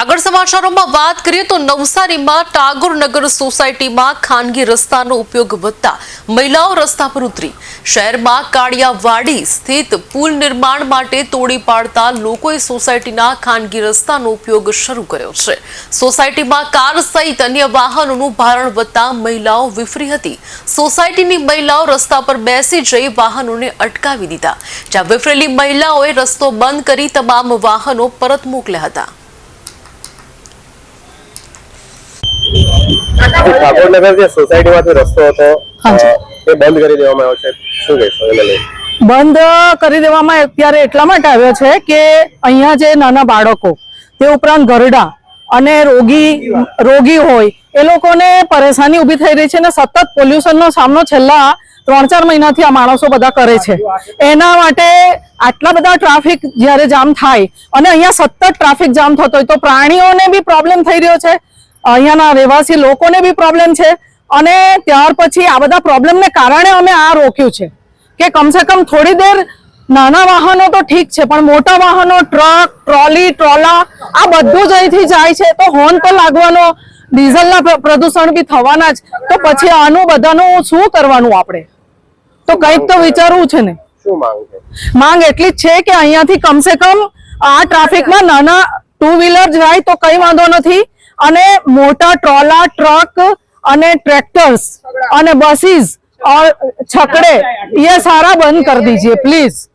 આગળ સમાચારોમાં વાત કરીએ તો નવસારીમાં ટાગોરનગર સોસાયટીમાં ખાનગી રસ્તાનો ઉપયોગ વધતા મહિલાઓ રસ્તા પર ઉતરી. શહેરમાં કાળિયાવાડી સ્થિત પુલ નિર્માણ માટે તોડી પાડતા લોકોએ સોસાયટીના ખાનગી રસ્તાનો ઉપયોગ શરૂ કર્યો છે. સોસાયટીમાં કાર સહિત અન્ય વાહનોનું ભારણ વધતા મહિલાઓ વિફરી હતી. સોસાયટીની મહિલાઓ રસ્તા પર બેસી જઈ વાહનોને અટકાવી દીધા, જ્યાં વિફરેલી મહિલાઓએ રસ્તો બંધ કરી તમામ વાહનો પરત મોકલ્યા હતા. ઠાકોરનગર જે સોસાયટીમાંથી રસ્તો હતો હાજી. એ બંધ કરી દેવામાં આવ્યો છે. શું કહેશો એને લઈને બંધ કરી દેવામાં અત્યારે એટલા માટે આવ્યો છે કે અહીંયા જે નાના બાળકો તે ઉપરાંત ગરડા અને રોગી રોગી હોય એ લોકોને પરેશાની ઊભી થઈ રહી છે અને સતત પોલ્યુશનનો સામનો છેલ્લા ત્રણ ચાર મહિનાથી આ માણસો બધા કરે છે. એના માટે આટલા બધા ટ્રાફિક જ્યારે જામ થાય અને અહીંયા સતત ટ્રાફિક જામ થતો હોય તો પ્રાણીઓને બી પ્રોબ્લેમ થઈ રહ્યો છે. અહીંયાના રહેવાસી લોકોને બી પ્રોબ્લેમ છે અને ત્યાર પછી આ બધા પ્રોબ્લેમને કારણે અમે આ રોક્યું છે કે કમસે કમ થોડી દેર નાના વાહનો તો ઠીક છે પણ મોટા વાહનો ટ્રક ટ્રોલી ટ્રોલા આ બધું જ અહીંથી જાય છે તો હોર્ન તો લાગવાનો ડીઝલના પ્ર- પ્રદૂષણ બી થવાના જ. તો પછી આનું બધાનું શું કરવાનું આપણે? તો કંઈક તો વિચારવું છે ને. શું માંગ માંગ એટલી જ છે કે અહીંયાથી કમસે કમ આ ટ્રાફિકમાં નાના ટુ વ્હીલર જાય તો કઈ વાંધો નથી. અને મોટા ટ્રોલા ટ્રક અને ટ્રેક્ટર્સ અને બસીસ और छकड़े ये सारा बंद कर दीजिए प्लीज